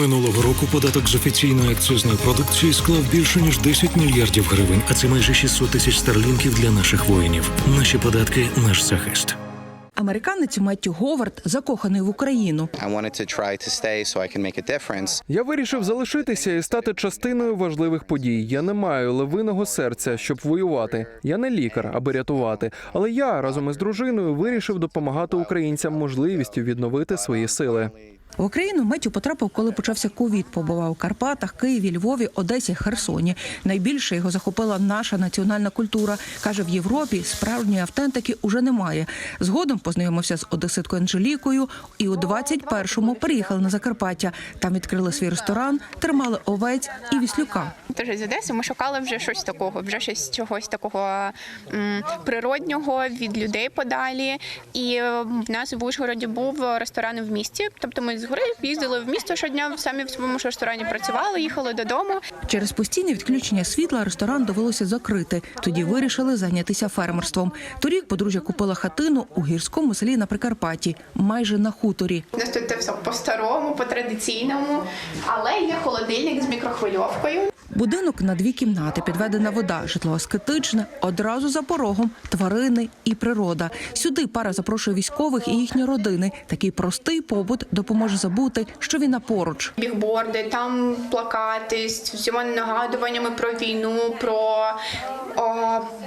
Минулого року податок з офіційної акцизної продукції склав більше ніж 10 мільярдів гривень, а це майже 600 тисяч старлінків для наших воїнів. Наші податки наш захист. Американець Меттю Говард закоханий в Україну. Я вирішив залишитися і стати частиною важливих подій. Я не маю левиного серця, щоб воювати. Я не лікар, аби рятувати. Але я разом із дружиною вирішив допомагати українцям можливістю відновити свої сили. В Україну Меттю потрапив, коли почався ковід. Побував у Карпатах, Києві, Львові, Одесі, Херсоні. Найбільше його захопила наша національна культура. каже, в Європі справжньої автентики уже немає. Згодом познайомився з одеситкою Анжелікою, і у 21-му переїхали на Закарпаття. Там відкрили свій ресторан, тримали овець і віслюка. Теж з Одеси ми шукали вже щось такого, вже щось чогось такого м, природнього від людей подалі. І в нас в Ужгороді був ресторан в місті. Тобто ми з гори їздили в місто щодня, самі в своєму ж ресторані працювали, їхали додому. Через постійне відключення світла ресторан довелося закрити. Тоді вирішили зайнятися фермерством. Торік подружжя купила хатину у гірському селі на Прикарпатті, майже на хуторі. У нас тут все по-старому, по-традиційному, але є холодильник з мікрохвильовкою. Будинок на дві кімнати, підведена вода, житло аскетичне, одразу за порогом тварини і природа. Сюди пара запрошує військових і їхні родини. Такий простий побут допоможе забути, що війна поруч. Бігборди, там плакати з всіма нагадуваннями про війну, про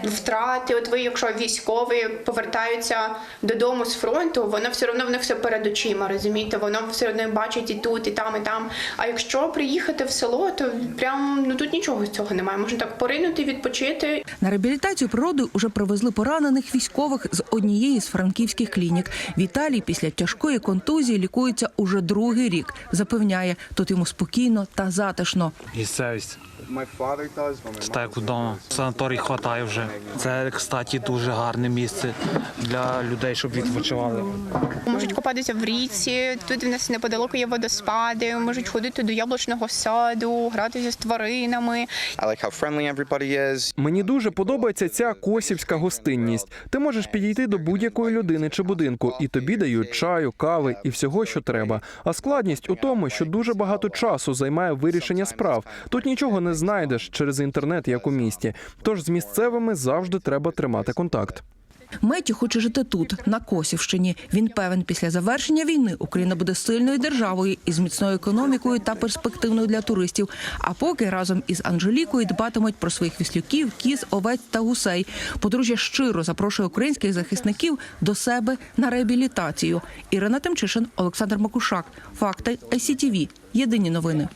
втрати. От ви, якщо військові повертаються додому з фронту, воно все одно в них все перед очима, розумієте? Воно все одно бачить і тут, і там, і там. А якщо приїхати в село, то прям ну тут нічого з цього немає. Можна так поринути, відпочити. На реабілітацію природи уже привезли поранених військових з однієї з франківських клінік. Віталій після тяжкої контузії лікується уже другий рік. Запевняє, тут йому спокійно та затишно. Місцевість. Це так як вдома. Санаторій хватає вже. Це, кстати, дуже гарне місце для людей, щоб відпочивали. Можуть купатися в річці. Тут в нас неподалеку є водоспади, можуть ходити до яблучного саду, гратися з тваринами. Is. Мені дуже подобається ця косівська гостинність. Ти можеш підійти до будь-якої людини чи будинку, і тобі дають чаю, кави і всього, що треба. А складність у тому, що дуже багато часу займає вирішення справ. Тут нічого не знайдеш через інтернет, як у місті. Тож з місцевими завжди треба тримати контакт. Меті хоче жити тут, на Косівщині. Він певен, після завершення війни Україна буде сильною державою із міцною економікою та перспективною для туристів. А поки разом із Анжелікою дбатимуть про своїх віслюків, кіз, овець та гусей. Подружжя щиро запрошує українських захисників до себе на реабілітацію. Ірина Тимчишин, Олександр Макушак. Факти СІТВ. Єдині новини.